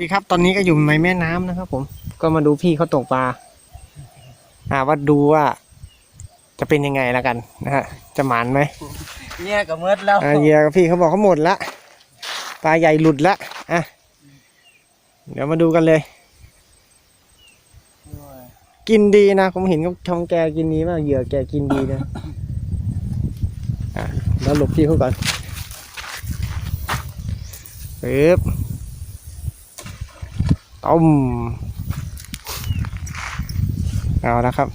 ดีครับ ตอนนี้ก็อยู่ในแม่น้ำนะครับ ผมก็มาดูพี่เขาตกปลา อ่าว่าดูว่า จะเป็นยังไงแล้วกันนะฮะจะหมานไหมเนี่ยก็เมืดแล้วอ่าเหยื่อกับพี่เขาบอกเขาหมดละปลาใหญ่หลุดละอะเดี๋ยวมาดูกันเลยกินดีนะผมเห็นเขาทำแกกินดีมากเหยื่อแกกินดีนะอะแล้วหลบพี่เขาก่อนปึ๊บ ต้มเอาละครับ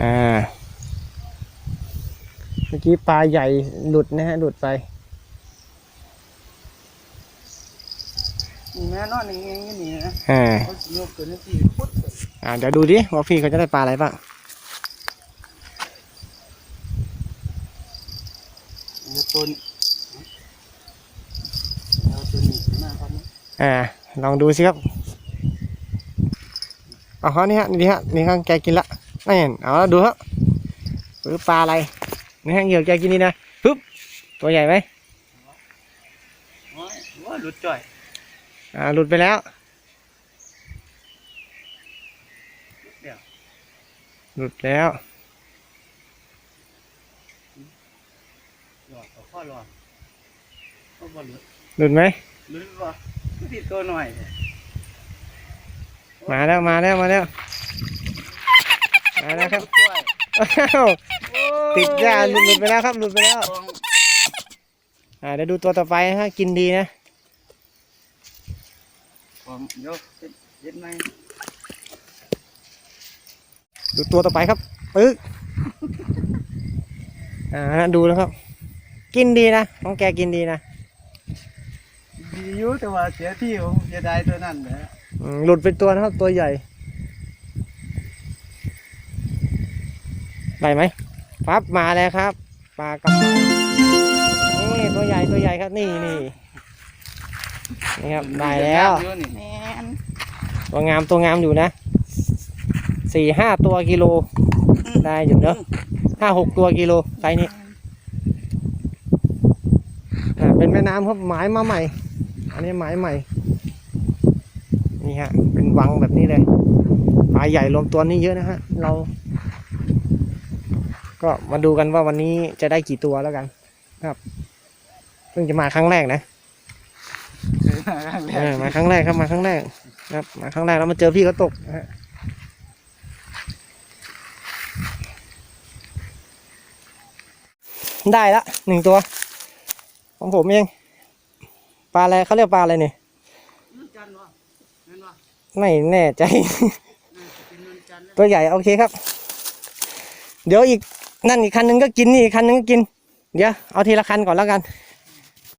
อ่าเมื่อกี้ปลาใหญ่หลุดนะฮะ หลุดไปนี่แม่นอนอย่างเงี้ยอย่างนี้นะอ่าเขาสิยกตัวนี้สี่พุทธอ่าเดี๋ยวดูดิว่าพี่เขาจะได้ปลาอะไรบ้างเนี่ยตัวนี้เอาตัวนี้มาครับนะ อ่าลองดูสิครับเอาเขานี่ฮะนี่ฮะนี่ข้างแกกินละนี่นเอาละดูฮะหรือปลาอะไรนี่ฮะเหยื่อแกกินนี่นะปึ๊บตัวใหญ่ไหมโอ้ยว่าหลุดจ่อยอ่าหลุดไปแล้วเดี๋ยวหลุดแล้วหลอดเอาข้อหลอดเขาบ่หลุดหลุดไหมหลุดบ่ ติดตัวหน่อยเนี่ยมาแล้วมาแล้วมาแล้วมาแล้วครับจ่อยอ้าวติดหญ้าหลุดหลุดไปแล้วครับหลุดไปแล้วของอ่าเดี๋ยวดูตัวต่อไปนะฮะกินดีนะของยกเฮ็ดเฮ็ดไหมดูตัวต่อไปครับปึ๊กอ่าดูแล้วครับ กินดีนะน้องแกกินดีนะดี อยู่แต่ว่าเสียที่ผมเสียดายตัวนั้นแหละอืมหลุดไปตัวนะครับตัวใหญ่ ได้ไหมปั๊บมาแล้วครับปลากระป๋องนี่ตัวใหญ่ตัวใหญ่ครับนี่นี่นี่ครับได้แล้วเยอะนี่แมนตัวงามตัวงามอยู่นะสี่ห้าตัวกิโล ได้อยู่เนอะห้าหกตัวกิโลไซส์นี้อ่าเป็นแม่น้ำครับหมายมาใหม่ อันนี้หมายใหม่ นี่ฮะ เป็นวังแบบนี้เลยปลาใหญ่รวมตัวนี่เยอะนะฮะ เรา ก็มาดูกันว่าวันนี้จะได้กี่ตัวแล้วกัน ครับ เพิ่งจะมาครั้งแรกนะเออมาครั้งแรกครับมาครั้งแรกครับมาครั้งแรกแล้วมาเจอพี่เขาตกนะฮะได้ละหนึ่งตัว ของผมเอง ปลาอะไรเขาเรียกปลาอะไรเนี่ยจันทร์วะแม่นวะไม่แน่ใจเป็นนวลจันทร์แล้วตัวใหญ่โอเคครับ เดี๋ยวอีกนั่นอีกคันหนึงก็กินนี่อีกคันหนึงก็กิน เดี๋ยวเอาทีละคันก่อนแล้วกัน